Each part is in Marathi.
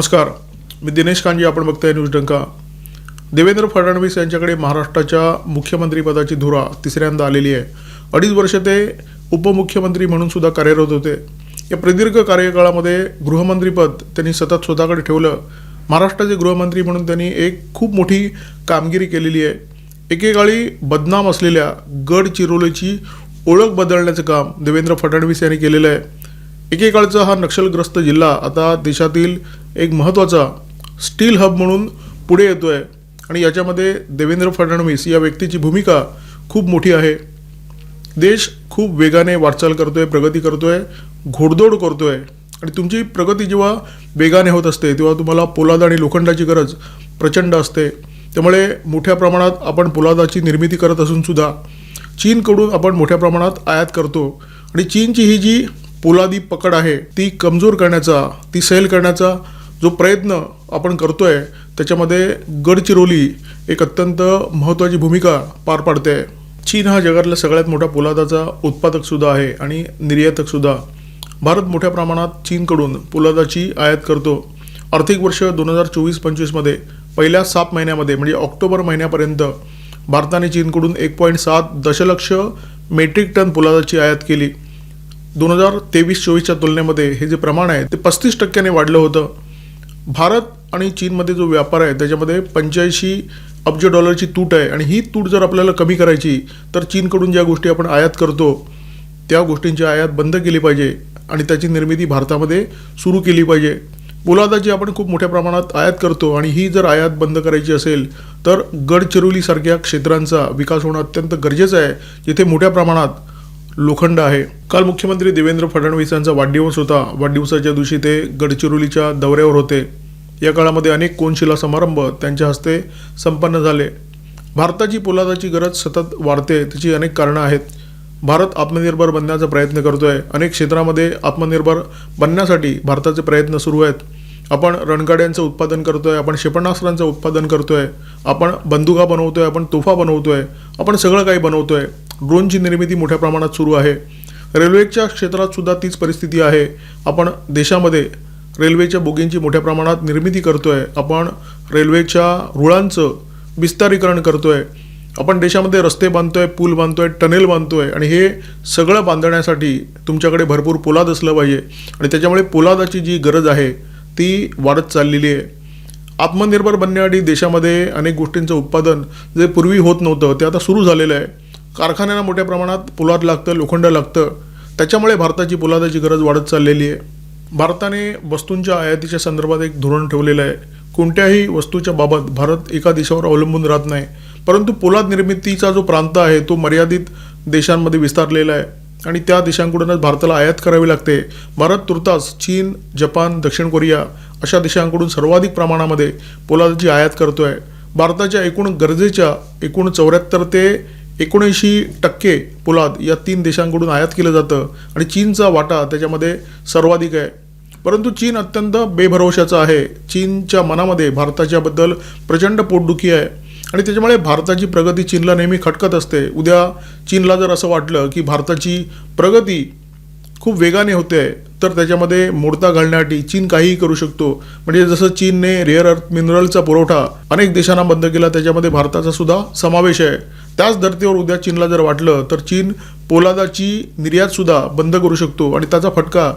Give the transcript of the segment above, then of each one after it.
नमस्कार. मी दिनेश कांजी आपण बघताय न्यूज डंका. देवेंद्र फडणवीस यांच्याकडे महाराष्ट्राच्या मुख्यमंत्रीपदाची धुरा तिसऱ्यांदा आलेली आहे. अडीच वर्ष ते उपमुख्यमंत्री म्हणून सुद्धा कार्यरत होते. या प्रदीर्घ कार्यकाळामध्ये गृहमंत्रीपद त्यांनी सतत स्वतःकडे ठेवलं. महाराष्ट्राचे गृहमंत्री म्हणून त्यांनी एक खूप मोठी कामगिरी केलेली आहे. एकेकाळी बदनाम असलेल्या गडचिरोलीची ओळख बदलण्याचं काम देवेंद्र फडणवीस यांनी केलेलं आहे. एकेकाळचा हा नक्षलग्रस्त जिल्हा आता देशातील एक महत्त्वाचा स्टील हब म्हणून पुढे येतो आहे आणि याच्यामध्ये देवेंद्र फडणवीस या व्यक्तीची भूमिका खूप मोठी आहे. देश खूप वेगाने वाटचाल करतो आहे प्रगती करतो आहे घोडदोड घोडदौड आहे आणि तुमची प्रगती जेव्हा वेगाने होत असते तेव्हा तुम्हाला पोलाद आणि लोखंडाची गरज प्रचंड असते. त्यामुळे मोठ्या प्रमाणात आपण पोलादाची निर्मिती करत असून सुद्धा चीनकडून आपण मोठ्या प्रमाणात आयात करतो. आणि चीनची ही जी पोलादी पकड आहे ती कमजोर करण्याचा ती सैल करण्याचा जो प्रयत्न आपण करतोय त्याच्यामध्ये गडचिरोली एक अत्यंत महत्त्वाची भूमिका पार पाडते. चीन हा जगातला सगळ्यात मोठा पोलादाचा उत्पादक सुद्धा आहे आणि निर्यातक सुद्धा. भारत मोठ्या प्रमाणात चीनकडून पोलादाची आयात करतो. आर्थिक वर्ष दोन हजार चोवीस पंचवीसमध्ये पहिल्या सात महिन्यामध्ये म्हणजे ऑक्टोबर महिन्यापर्यंत भारताने चीनकडून एक पॉईंट सात दशलक्ष मेट्रिक टन पोलादाची आयात केली. दोन हजार तेवीस चोवीसच्या तुलनेमध्ये हे जे प्रमाण आहे ते पस्तीस टक्क्याने वाढलं होतं. भारत आणि चीनमध्ये जो व्यापार आहे त्याच्यामध्ये पंच्याऐंशी अब्ज डॉलरची तूट आहे. आणि ही तूट जर आपल्याला कमी करायची तर चीनकडून ज्या गोष्टी आपण आयात करतो त्या गोष्टींची आयात बंद केली पाहिजे आणि त्याची निर्मिती भारतामध्ये सुरू केली पाहिजे. पोलादाची आपण खूप मोठ्या प्रमाणात आयात करतो आणि ही जर आयात बंद करायची असेल तर गडचिरोलीसारख्या क्षेत्रांचा विकास होणं अत्यंत गरजेचं आहे जिथे मोठ्या प्रमाणात लोखंड आहे. काल मुख्यमंत्री देवेंद्र फडणवीस यांचा वाढदिवस होता. वाढदिवसाच्या दिवशी ते गडचिरोलीच्या दौऱ्यावर होते. या काळामध्ये अनेक कोनशिला समारंभ त्यांच्या हस्ते संपन्न झाले. भारताची पोलादाची गरज सतत वाढते त्याची अनेक कारणं आहेत. भारत आत्मनिर्भर बनण्याचा प्रयत्न करतोय. अनेक क्षेत्रामध्ये आत्मनिर्भर बनण्यासाठी भारताचे प्रयत्न सुरू आहेत. आपण रणगाड्यांचं उत्पादन करतोय आपण क्षेपणास्त्रांचं उत्पादन करतोय आपण बंदुका बनवतोय आपण तोफा बनवतोय आपण सगळं काही बनवतोय. ड्रोनची निर्मिती मोठ्या प्रमाणात सुरू आहे. रेल्वेच्या क्षेत्रात सुद्धा तीच परिस्थिती आहे. आपण देशामध्ये रेल्वेच्या बोगींची मोठ्या प्रमाणात निर्मिती करतोय. आपण रेल्वेच्या रुळांचं विस्तारीकरण करतोय. आपण देशामध्ये रस्ते बांधतोय पूल बांधतोय टनेल बांधतोय आणि हे सगळं बांधण्यासाठी तुमच्याकडे भरपूर पोलाद असलं पाहिजे आणि त्याच्यामुळे पोलादाची जी गरज आहे ती वाढत चाललेली आहे. आत्मनिर्भर बनण्यासाठी देशामध्ये अनेक गोष्टींचं उत्पादन जे पूर्वी होत नव्हतं ते आता सुरू झालेलं आहे. कारखान्यांना मोठ्या प्रमाणात पोलाद लागतं लोखंड लागतं. त्याच्यामुळे भारताची पोलादाची गरज वाढत चाललेली आहे. भारताने वस्तूंच्या आयातीच्या संदर्भात एक धोरण ठेवलेलं आहे. कोणत्याही वस्तूच्या बाबत भारत एका देशावर अवलंबून राहत नाही. परंतु पोलाद निर्मितीचा जो प्रांत आहे तो मर्यादित देशांमध्ये विस्तारलेला आहे. आणि त्या देशांकडूनच भारताला आयात करावी लागते. भारत तुर्तास चीन जपान दक्षिण कोरिया अशा देशांकडून सर्वाधिक प्रमाणामध्ये पोलादाची आयात करतो आहे भारताच्या एकूण गरजेच्या एकूण चौऱ्याहत्तर ते एकोणऐंशी टक्के पोलाद या तीन देशांकडून आयात केलं जातं आणि चीनचा वाटा त्याच्यामध्ये सर्वाधिक आहे. परंतु चीन अत्यंत बेभरवशाचा आहे. चीनच्या मनामध्ये भारताच्याबद्दल प्रचंड पोटदुखी आहे. आणि त्याच्यामुळे भारताची प्रगती चीनला नेहमी खटकत असते. उद्या चीनला जर असं वाटलं की भारताची प्रगती खूप वेगाने होते तर त्याच्यामध्ये मोडता घालण्यासाठी चीन काहीही करू शकतो. म्हणजे जसं चीनने रेअर अर्थ मिनरलचा पुरवठा अनेक देशांना बंद केला त्याच्यामध्ये भारताचा सुद्धा समावेश आहे. त्याच धर्तीवर उद्या चीनला जर वाटलं तर चीन पोलादाची निर्यातसुद्धा बंद करू शकतो आणि त्याचा फटका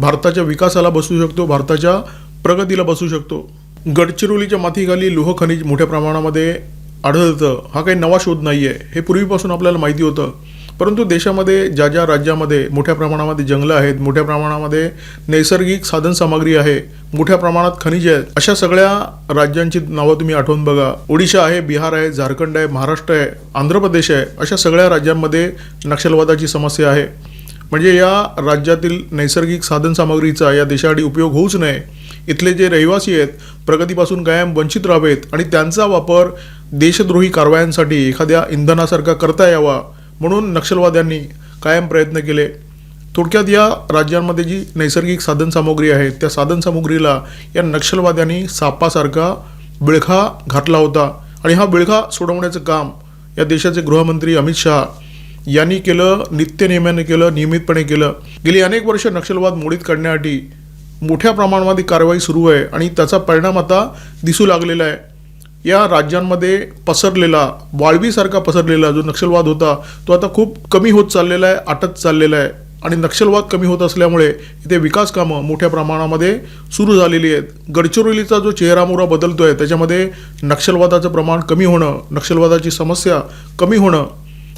भारताच्या विकासाला बसू शकतो भारताच्या प्रगतीला बसू शकतो. गडचिरोलीच्या माथीखाली लोह खनिज मोठ्या प्रमाणामध्ये आढळतं. हा काही नवा शोध नाही आहे हे पूर्वीपासून आपल्याला माहिती होतं. परंतु देशामध्ये ज्या ज्या राज्यामध्ये मोठ्या प्रमाणामध्ये जंगलं आहेत मोठ्या प्रमाणामध्ये नैसर्गिक साधनसामग्री आहे मोठ्या प्रमाणात खनिजे आहेत अशा सगळ्या राज्यांची नावं तुम्ही आठवून बघा. ओडिशा आहे बिहार आहे झारखंड आहे महाराष्ट्र आहे आंध्र प्रदेश आहे अशा सगळ्या राज्यांमध्ये नक्षलवादाची समस्या आहे. म्हणजे या राज्यातील नैसर्गिक साधनसामग्रीचा या देशासाठी उपयोग होऊच नये. इथले जे रहिवासी आहेत प्रगतीपासून कायम वंचित राहावेत आणि त्यांचा वापर देशद्रोही कारवायांसाठी एखाद्या इंधनासारखा करता यावा. म्हणून नक्षलवाद्यांनी कायम प्रयत्न केले. थोडक्यात या राज्यांमध्ये जी नैसर्गिक साधनसामुग्री आहे त्या साधनसामुग्रीला या नक्षलवाद्यांनी सापासारखा बिळखा घातला होता. आणि हा बिळखा सोडवण्याचं काम या देशाचे गृहमंत्री अमित शहा यांनी केलं नित्यनेमाने केलं नियमितपणे केलं. गेली अनेक वर्ष नक्षलवाद मोडीत काढण्यासाठी मोठ्या प्रमाणामध्ये कारवाई सुरू आहे आणि त्याचा परिणाम आता दिसू लागलेला आहे. या राज्यांमध्ये पसरलेला वाळवीसारखा पसरलेला जो नक्षलवाद होता तो आता खूप कमी होत चाललेला आहे आटत चाललेला आहे. आणि नक्षलवाद कमी होत असल्यामुळे इथे विकास कामं मोठ्या प्रमाणामध्ये सुरू झालेली आहेत. गडचिरोलीचा जो चेहरामोहरा बदलतो आहे त्याच्यामध्ये नक्षलवादाचं प्रमाण कमी होणं नक्षलवादाची समस्या कमी होणं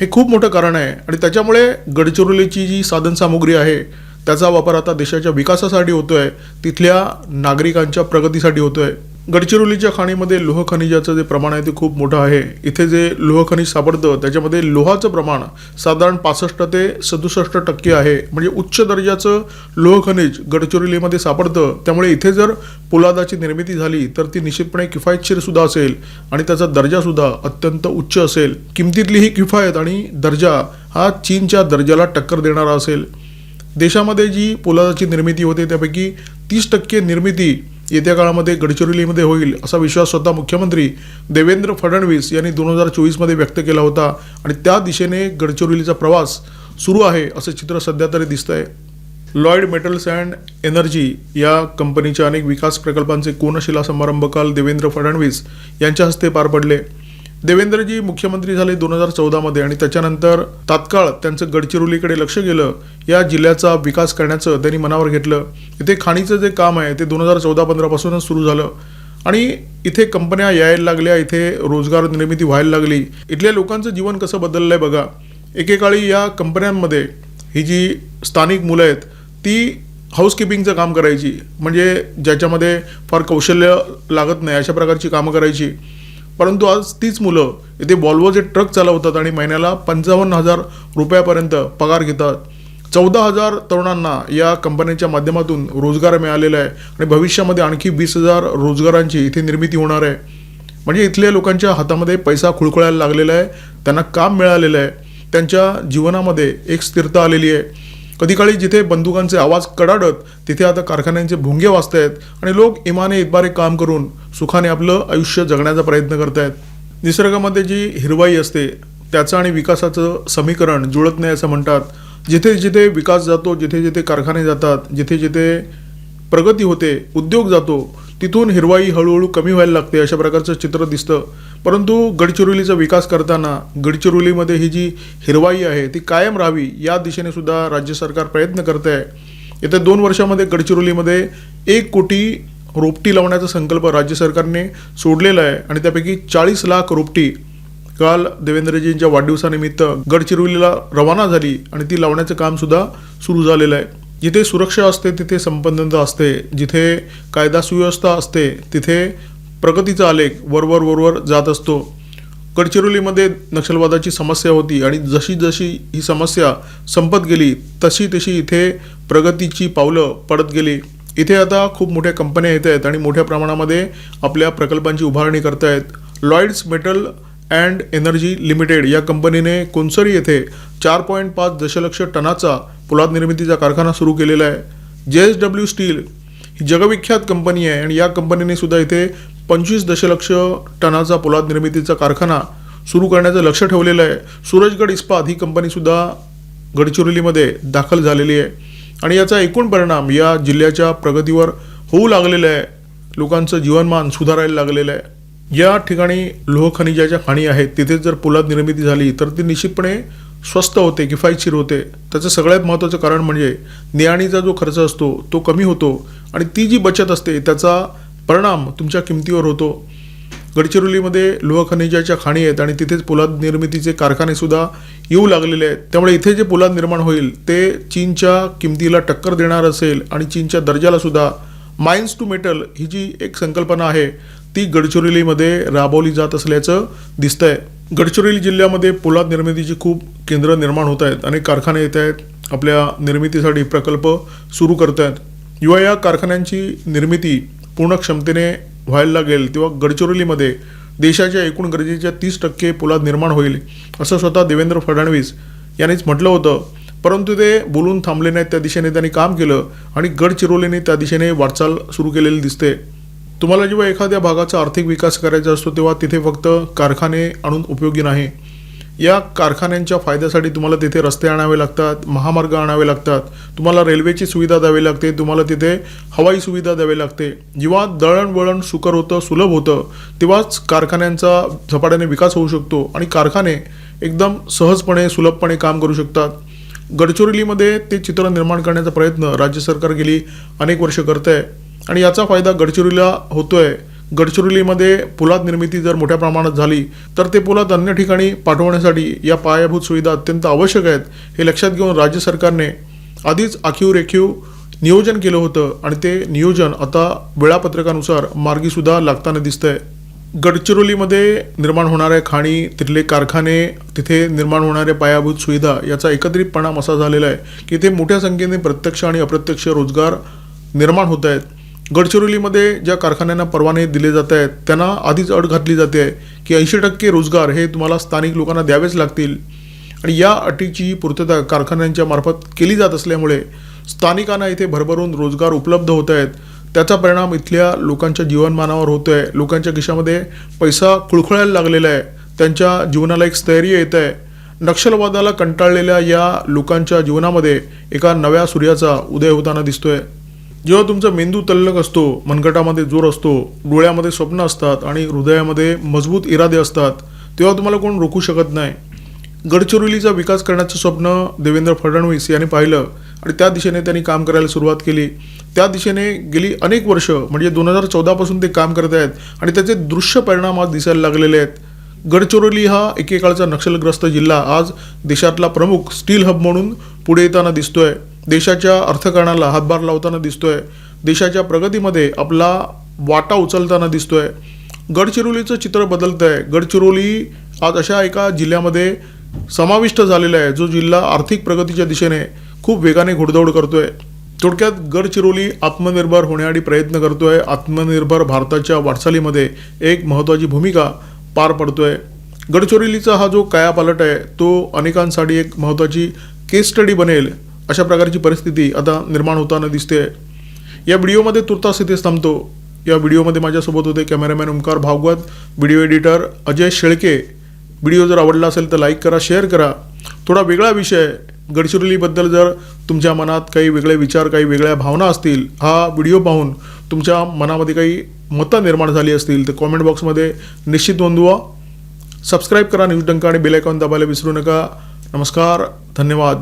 हे खूप मोठं कारण आहे. आणि त्याच्यामुळे गडचिरोलीची जी साधनसामुग्री आहे त्याचा वापर आता देशाच्या विकासासाठी होतो आहे तिथल्या नागरिकांच्या प्रगतीसाठी होतोय. गडचिरोलीच्या खाणीमध्ये लोह खनिजाचं जे प्रमाण आहे ते खूप मोठं आहे. इथे जे लोह खनिज सापडतं त्याच्यामध्ये लोहाचं प्रमाण साधारण पासष्ट ते सदुसष्ट टक्के आहे. म्हणजे उच्च दर्जाचं लोह खनिज गडचिरोलीमध्ये सापडतं. त्यामुळे इथे जर पोलादाची निर्मिती झाली तर ती निश्चितपणे किफायतशीर सुद्धा असेल आणि त्याचा दर्जा सुद्धा अत्यंत उच्च असेल. किमतीतली ही किफायत आणि दर्जा हा चीनच्या दर्जाला टक्कर देणारा असेल. देशामध्ये जी पोलादाची निर्मिती होते त्यापैकी तीस टक्के निर्मिती येत्या काळामध्ये गडचिरोलीमध्ये होईल असा विश्वास स्वतः मुख्यमंत्री देवेंद्र फडणवीस यांनी दोन हजार चोवीसमध्ये व्यक्त केला होता आणि त्या दिशेने गडचिरोलीचा प्रवास सुरू आहे असं चित्र सध्या तरी दिसतंय. लॉयड मेटल्स अँड एनर्जी या कंपनीच्या अनेक विकास प्रकल्पांचे कोनशिला समारंभ काल देवेंद्र फडणवीस यांच्या हस्ते पार पडले. देवेंद्रजी मुख्यमंत्री झाले दोन हजार चौदामध्ये आणि त्याच्यानंतर तात्काळ त्यांचं गडचिरोलीकडे लक्ष गेलं. या जिल्ह्याचा विकास करण्याचं त्यांनी मनावर घेतलं. इथे खाणीचं जे काम आहे ते दोन हजार चौदा पंधरापासूनच सुरू झालं. आणि इथे कंपन्या यायला लागल्या इथे रोजगार निर्मिती व्हायला लागली. इथल्या लोकांचं जीवन कसं बदललं आहे बघा. एकेकाळी या कंपन्यांमध्ये ही जी स्थानिक मुलं आहेत ती हाऊसकीपिंगचं काम करायची. म्हणजे ज्याच्यामध्ये फार कौशल्य लागत नाही अशा प्रकारची कामं करायची. परंतु आज तीच मुलं इथे बॉल्वोचे ट्रक चालवतात आणि महिन्याला पंचावन्न हजार रुपयापर्यंत पगार घेतात. चौदा हजार तरुणांना या कंपन्यांच्या माध्यमातून रोजगार मिळालेला आहे आणि भविष्यामध्ये आणखी वीस हजार रोजगारांची इथे निर्मिती होणार आहे. म्हणजे इथल्या लोकांच्या हातामध्ये पैसा खुळखुळायला लागलेला आहे त्यांना काम मिळालेलं आहे त्यांच्या जीवनामध्ये एक स्थिरता आलेली आहे. कधी काळी जिथे बंदुकांचे आवाज कडाडत तिथे आता कारखान्यांचे भुंगे वाजत आहेत आणि लोक इमाने इतबारे काम करून सुखाने आपलं आयुष्य जगण्याचा प्रयत्न करत आहेत निसर्गामध्ये जी हिरवाई असते त्याचं आणि विकासाचं समीकरण जुळत नाही असं म्हणतात. जिथे जिथे विकास जातो जिथे जिथे कारखाने जातात जिथे जिथे प्रगती होते उद्योग जातो तिथून हिरवाई हळूहळू कमी व्हायला लागते अशा प्रकारचं चित्र दिसतं. परंतु गडचिरोलीचा विकास करताना गडचिरोलीमध्ये ही जी हिरवाई आहे ती कायम राहावी या दिशेने सुद्धा राज्य सरकार प्रयत्न करत आहे येत्या दोन वर्षामध्ये गडचिरोलीमध्ये एक कोटी रोपटी लावण्याचा संकल्प राज्य सरकारने सोडलेला आहे आणि त्यापैकी चाळीस लाख रोपटी काल देवेंद्रजींच्या वाढदिवसानिमित्त गडचिरोलीला रवाना झाली आणि ती लावण्याचं कामसुद्धा सुरू झालेलं आहे. जिथे सुरक्षा असते तिथे संपन्नता असते. जिथे कायदा सुव्यवस्था असते तिथे प्रगतीचा आलेख वरवर वरवर जात असतो. गडचिरोलीमध्ये नक्षलवादाची समस्या होती आणि जशी जशी ही समस्या संपत गेली तशी तशी इथे प्रगतीची पावलं पडत गेली. इथे आता खूप मोठ्या कंपन्या येत आहेत आणि मोठ्या प्रमाणामध्ये आपल्या प्रकल्पांची उभारणी करतायत. Lloyds metal and energy limited या कंपनीने कोनसरी येथे चार पॉईंट पाच दशलक्ष टनाचा पोलाद निर्मितीचा कारखाना सुरू केलेला आहे. जे एस डब्ल्यू स्टील ही जगविख्यात कंपनी आहे आणि या कंपनीने सुद्धा इथे पंचवीस दशलक्ष टनाचा पोलाद निर्मितीचा कारखाना सुरू करण्याचं लक्ष ठेवलेलं आहे. सूरजगड इस्पात ही कंपनीसुद्धा गडचिरोलीमध्ये दाखल झालेली आहे. आणि याचा एकूण परिणाम या जिल्ह्याच्या प्रगतीवर होऊ लागलेला आहे. लोकांचं जीवनमान सुधारायला लागलेलं आहे. या ठिकाणी लोह खनिजाच्या खाणी आहेत. तिथे जर पोलाद निर्मिती झाली तर ती निश्चितपणे स्वस्त होते किफायतशीर होते. त्याचं सगळ्यात महत्त्वाचं कारण म्हणजे नेआणीचा जो खर्च असतो तो कमी होतो. आणि ती जी बचत असते त्याचा परिणाम तुमच्या किमतीवर होतो. गडचिरोलीमध्ये लोह खनिजाच्या खाणी आहेत आणि तिथेच पोलाद निर्मितीचे कारखानेसुद्धा येऊ लागलेले आहेत. त्यामुळे इथे जे पोलाद निर्माण होईल ते चीनच्या किमतीला टक्कर देणार असेल आणि चीनच्या दर्जालासुद्धा माइन्स टू मेटल ही जी एक संकल्पना आहे ती गडचिरोलीमध्ये राबवली जात असल्याचं दिसतंय. गडचिरोली जिल्ह्यामध्ये पोलाद निर्मितीची खूप केंद्र निर्माण होत आहेत. अनेक कारखाने येत आहेत. आपल्या निर्मितीसाठी प्रकल्प सुरू करत आहेत. युवा या कारखान्यांची निर्मिती पूर्ण क्षमतेने व्हायला लागेल तेव्हा गडचिरोलीमध्ये देशाच्या एकूण गरजेच्या तीस टक्के पोलाद निर्माण होईल असं स्वतः देवेंद्र फडणवीस यांनीच म्हटलं होतं. परंतु ते बोलून थांबले नाहीत त्या दिशेने त्यांनी काम केलं आणि गडचिरोलीने त्या दिशेने वाटचाल सुरू केलेली दिसते. तुम्हाला जेव्हा एखाद्या भागाचा आर्थिक विकास करायचा असतो तेव्हा तिथे फक्त कारखाने आणून उपयोगी नाही. या कारखान्यांच्या फायद्यासाठी तुम्हाला तिथे रस्ते आणावे लागतात महामार्ग आणावे लागतात तुम्हाला रेल्वेची सुविधा द्यावी लागते तुम्हाला तिथे हवाई सुविधा द्यावी लागते. जेव्हा दळणवळण सुकर होतं सुलभ होतं तेव्हाच कारखान्यांचा झपाट्याने विकास होऊ शकतो आणि कारखाने एकदम सहजपणे सुलभपणे काम करू शकतात. गडचिरोलीमध्ये ते चित्र निर्माण करण्याचा प्रयत्न राज्य सरकार गेली अनेक वर्ष करत आहे आणि याचा फायदा गडचिरोलीला आहे गडचिरोलीमध्ये पोलाद निर्मिती जर मोठ्या प्रमाणात झाली तर ते पोलाद अन्य ठिकाणी पाठवण्यासाठी या पायाभूत सुविधा अत्यंत आवश्यक आहेत हे लक्षात घेऊन राज्य सरकारने आधीच आखीव रेखीव नियोजन केलं होतं आणि ते नियोजन आता वेळापत्रकानुसार मार्गीसुद्धा लागताना दिसतंय. गडचिरोलीमध्ये निर्माण होणाऱ्या खाणी तिथले कारखाने तिथे निर्माण होणाऱ्या पायाभूत सुविधा याचा एकत्रित परिणाम असा झालेला आहे की इथे मोठ्या संख्येने प्रत्यक्ष आणि अप्रत्यक्ष रोजगार निर्माण होत आहेत. गडचिरोलीमध्ये ज्या कारखान्यांना परवाने दिले जात आहेत त्यांना आधीच अट घातली जाते आहे की ऐंशी टक्के रोजगार हे तुम्हाला स्थानिक लोकांना द्यावेच लागतील. आणि या अटीची पूर्तता कारखान्यांच्या मार्फत केली जात असल्यामुळे स्थानिकांना इथे भरभरून रोजगार उपलब्ध होत आहेत. त्याचा परिणाम इथल्या लोकांच्या जीवनमानावर होतो आहे लोकांच्या खिशामध्ये पैसा खुळखुळायला लागलेला आहे. त्यांच्या जीवनाला एक स्थैर्य येत आहे नक्षलवादाला कंटाळलेल्या या लोकांच्या जीवनामध्ये एका नव्या सूर्याचा उदय होताना दिसतोय. जेव्हा तुमचा मेंदू तल्लक असतो मनगटामध्ये जोर असतो डोळ्यामध्ये स्वप्न असतात आणि हृदयामध्ये मजबूत इरादे असतात तेव्हा तुम्हाला कोण रोखू शकत नाही. गडचिरोलीचा विकास करण्याचं स्वप्न देवेंद्र फडणवीस यांनी पाहिलं आणि त्या दिशेने त्यांनी काम करायला सुरुवात केली. त्या दिशेने गेली अनेक वर्ष म्हणजे दोन हजार चौदापासून ते काम करत आहेत आणि त्याचे दृश्य परिणाम आज दिसायला लागलेले आहेत. गडचिरोली हा एकेकाळचा नक्षलग्रस्त जिल्हा आज देशातला प्रमुख स्टील हब म्हणून पुढे येताना दिसतोय. देशाच्या अर्थकारणाला हातभार लावताना दिसतोय. देशाच्या प्रगतीमध्ये आपला वाटा उचलताना दिसतोय. गडचिरोलीचं चित्र बदलत आहे गडचिरोली आज अशा एका जिल्ह्यामध्ये समाविष्ट झालेला आहे जो जिल्हा आर्थिक प्रगतीच्या दिशेने खूप वेगाने घोडदौड करतोय. थोडक्यात गडचिरोली आत्मनिर्भर होण्यासाठी प्रयत्न करतोय. आत्मनिर्भर भारताच्या वाटचालीमध्ये एक महत्त्वाची भूमिका पार पडतोय. गडचिरोलीचा हा जो कायापालट आहे तो अनेकांसाठी एक महत्त्वाची केस स्टडी बनेल. अशा प्रकारची परिस्थिती आता निर्माण होताना दिसते या व्हिडिओमध्ये तुर्तास इथेच थांबतो. या व्हिडिओमध्ये माझ्यासोबत होते cameraman Omkar Bhagwat video editor Ajay Shelke. Video जर आवडला असेल तर लाईक करा शेअर करा. थोडा वेगळा विषय गडचिरोलीबद्दल जर तुमच्या मनात काही वेगळे विचार काही वेगळ्या भावना असतील हा व्हिडिओ पाहून तुमच्या मनामध्ये काही मतं निर्माण झाली असतील तर कॉमेंट बॉक्समध्ये निश्चित नोंदवा. सबस्क्राईब करा न्यूज डंका आणि बेलायकॉन दाबायला विसरू नका. नमस्कार धन्यवाद.